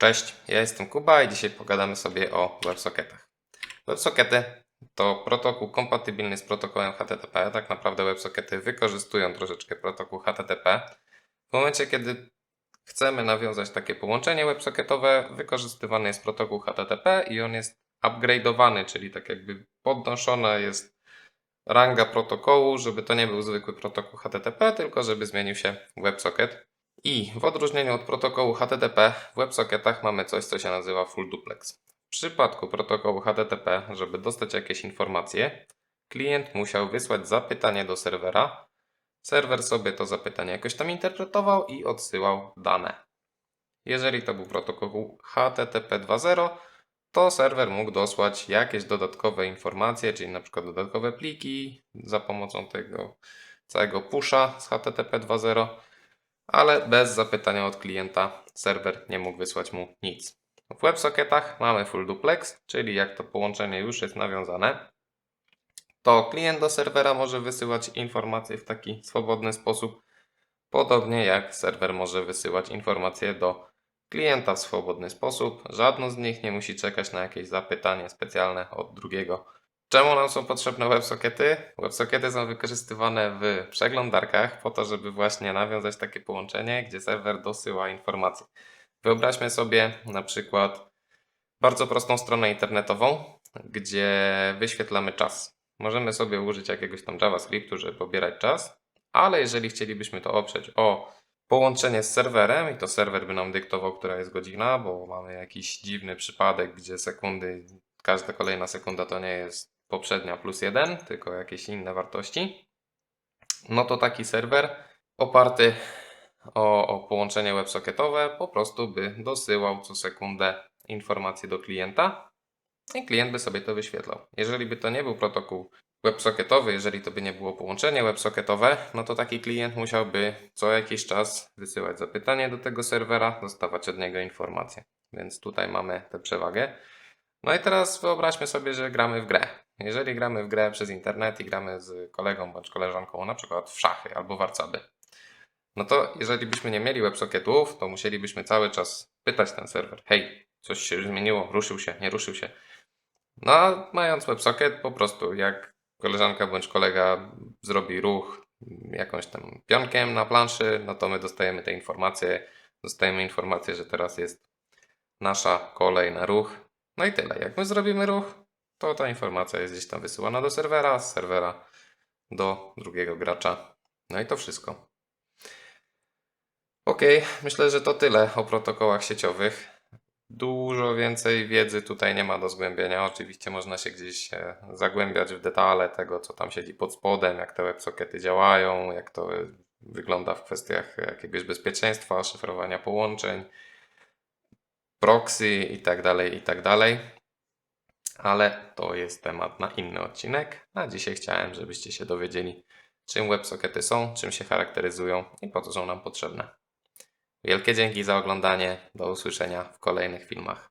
Cześć, ja jestem Kuba i dzisiaj pogadamy sobie o WebSocketach. WebSockety to protokół kompatybilny z protokołem HTTP. Tak naprawdę WebSockety wykorzystują troszeczkę protokół HTTP. W momencie, kiedy chcemy nawiązać takie połączenie WebSocketowe, wykorzystywany jest protokół HTTP i on jest upgrade'owany, czyli tak jakby podnoszona jest ranga protokołu, żeby to nie był zwykły protokół HTTP, tylko żeby zmienił się WebSocket. I w odróżnieniu od protokołu HTTP w WebSocketach mamy coś, co się nazywa Full Duplex. W przypadku protokołu HTTP, żeby dostać jakieś informacje, klient musiał wysłać zapytanie do serwera. Serwer sobie to zapytanie jakoś tam interpretował i odsyłał dane. Jeżeli to był protokół HTTP 2.0, to serwer mógł dosłać jakieś dodatkowe informacje, czyli na przykład dodatkowe pliki za pomocą tego całego pusha z HTTP 2.0 ale bez zapytania od klienta serwer nie mógł wysłać mu nic. W WebSocketach mamy full duplex, czyli jak to połączenie już jest nawiązane, to klient do serwera może wysyłać informacje w taki swobodny sposób, podobnie jak serwer może wysyłać informacje do klienta w swobodny sposób. Żadno z nich nie musi czekać na jakieś zapytanie specjalne od drugiego Czemu nam są potrzebne WebSockety? WebSockety są wykorzystywane w przeglądarkach po to, żeby właśnie nawiązać takie połączenie, gdzie serwer dosyła informacje. Wyobraźmy sobie na przykład bardzo prostą stronę internetową, gdzie wyświetlamy czas. Możemy sobie użyć jakiegoś tam JavaScriptu, żeby pobierać czas, ale jeżeli chcielibyśmy to oprzeć o połączenie z serwerem i to serwer by nam dyktował, która jest godzina, bo mamy jakiś dziwny przypadek, gdzie sekundy, każda kolejna sekunda to nie jest poprzednia plus 1, tylko jakieś inne wartości, no to taki serwer oparty o, o połączenie WebSocketowe po prostu by dosyłał co sekundę informacje do klienta i klient by sobie to wyświetlał. Jeżeli by to nie był protokół WebSocketowy, jeżeli to by nie było połączenie WebSocketowe, no to taki klient musiałby co jakiś czas wysyłać zapytanie do tego serwera, dostawać od niego informacje. Więc tutaj mamy tę przewagę. No i teraz wyobraźmy sobie, że gramy w grę. Jeżeli gramy w grę przez internet i gramy z kolegą bądź koleżanką, na przykład w szachy albo warcaby, no to jeżeli byśmy nie mieli WebSocketów, to musielibyśmy cały czas pytać ten serwer: hej, coś się zmieniło, ruszył się, nie ruszył się. No a mając WebSocket, po prostu jak koleżanka bądź kolega zrobi ruch jakąś tam pionkiem na planszy, no to my dostajemy te informacje. Dostajemy informację, że teraz jest nasza kolej na ruch. No i tyle. Jak my zrobimy ruch, to ta informacja jest gdzieś tam wysyłana do serwera, z serwera do drugiego gracza. No i to wszystko. Ok, myślę, że to tyle o protokołach sieciowych. Dużo więcej wiedzy tutaj nie ma do zgłębienia. Oczywiście można się gdzieś e, zagłębiać w detale tego, co tam siedzi pod spodem, jak te websockety działają, jak to e, wygląda w kwestiach jakiegoś bezpieczeństwa, szyfrowania połączeń, proxy i tak dalej, i tak dalej ale to jest temat na inny odcinek. A dzisiaj chciałem, żebyście się dowiedzieli, czym WebSockety są, czym się charakteryzują i po co są nam potrzebne. Wielkie dzięki za oglądanie. Do usłyszenia w kolejnych filmach.